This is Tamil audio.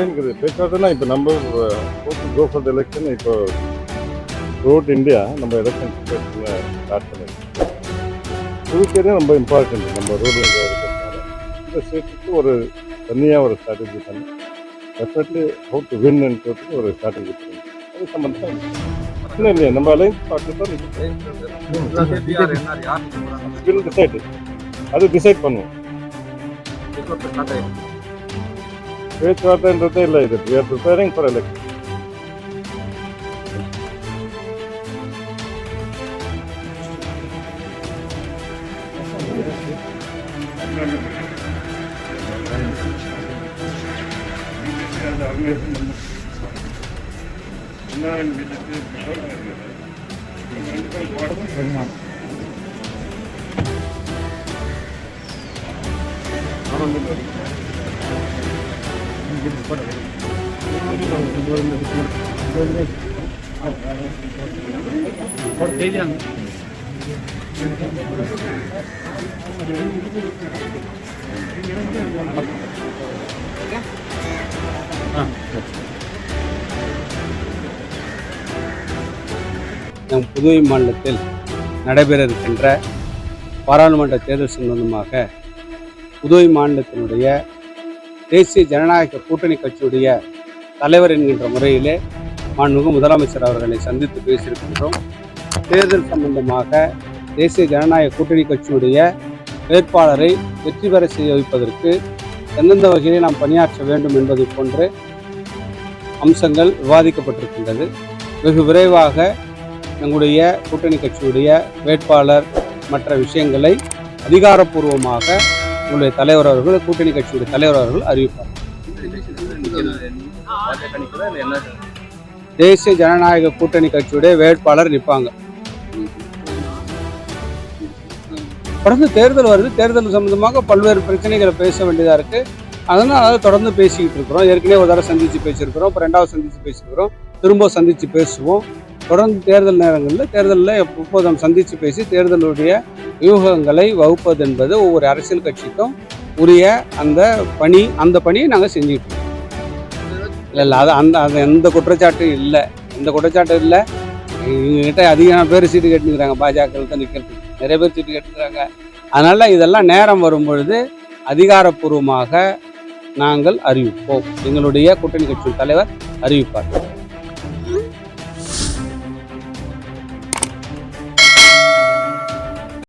இருக்குது பேசுறதுன்னா இப்போ நம்ம கோ ஃபார் த எலெக்ஷன் இப்போ ரோட் இந்தியா நம்ம எலெக்ஷன் ஸ்டார்ட் பண்ணிருக்கோம். புதுச்சேரி ரொம்ப இம்பார்ட்டன்ட் நம்ம ரோடு இந்தியா இருக்கிறதுனால. இந்த ஸ்டேட்டுக்கு ஒரு தனியாக ஒரு ஸ்ட்ராட்டஜி பண்ணி டெஃபினெட்லி ஹவு டு வின்ன்றதுக்கு ஒரு ஸ்ட்ராட்டஜி பண்ணி. அது சம்மந்தம் இல்லை இல்லையா நம்ம அலைன்ஸ் பார்த்து தான் டிசைட் அது டிசைட் பண்ணுவோம். which what then to tell later. We are preparing for election. நம் புதுவை மாநிலத்தில் நடைபெற இருக்கின்ற பாராளுமன்ற தேர்தல் சம்பந்தமாக புதுவை மாநிலத்தினுடைய தேசிய ஜனநாயக கூட்டணி கட்சியுடைய தலைவர் என்கின்ற முறையிலே மாண்புமிகு முதலமைச்சர் அவர்களை சந்தித்து பேசியிருக்கின்றோம். தேர்தல் சம்பந்தமாக தேசிய ஜனநாயக கூட்டணி கட்சியுடைய வேட்பாளரை வெற்றி பெற செய்ய வைப்பதற்கு எந்தெந்த வகையிலே நாம் பணியாற்ற வேண்டும் என்பதை போன்று அம்சங்கள் விவாதிக்கப்பட்டிருக்கின்றது. வெகு விரைவாக எங்களுடைய கூட்டணி கட்சியுடைய வேட்பாளர் மற்ற விஷயங்களை அதிகாரப்பூர்வமாக உங்களுடைய தலைவர் அவர்கள் கூட்டணி கட்சியுடைய தலைவர் அவர்கள் அறிவிப்பார் தேசிய ஜனநாயக கூட்டணி கட்சியுடைய வேட்பாளர் நிற்பாங்க. தொடர்ந்து தேர்தல் வருது. தேர்தல் சம்பந்தமாக பல்வேறு பிரச்சனைகளை பேச வேண்டியதாக இருக்கு. அதனால அதை தொடர்ந்து பேசிக்கிட்டு இருக்கிறோம். ஏற்கனவே ஒரு தடவை சந்திச்சு பேசியிருக்கிறோம். இப்போ ரெண்டாவது சந்திச்சு பேசியிருக்கிறோம். திரும்ப சந்திச்சு பேசுவோம். தொடர்ந்து தேர்தல் நேரங்களில் தேர்தலில் எப்போதும் சந்தித்து பேசி தேர்தலுடைய வியூகங்களை வகுப்பது என்பது ஒவ்வொரு அரசியல் கட்சிக்கும் உரிய அந்த பணி அந்த பணியை நாங்கள் செஞ்சுட்டு இல்லை இல்லை அது அந்த அது எந்த குற்றச்சாட்டும் இல்லை. எந்த குற்றச்சாட்டும் இல்லை. எங்ககிட்ட அதிகமான பேர் சீட்டு கேட்டுக்கிறாங்க பாஜக தான் நிற்கிறது நிறைய பேர் சீட்டு கேட்டுக்கிறாங்க அதனால் இதெல்லாம் நேரம் வரும் பொழுது அதிகாரப்பூர்வமாக நாங்கள் அறிவிப்போம். எங்களுடைய கூட்டணி கட்சியின் தலைவர் அறிவிப்பார்.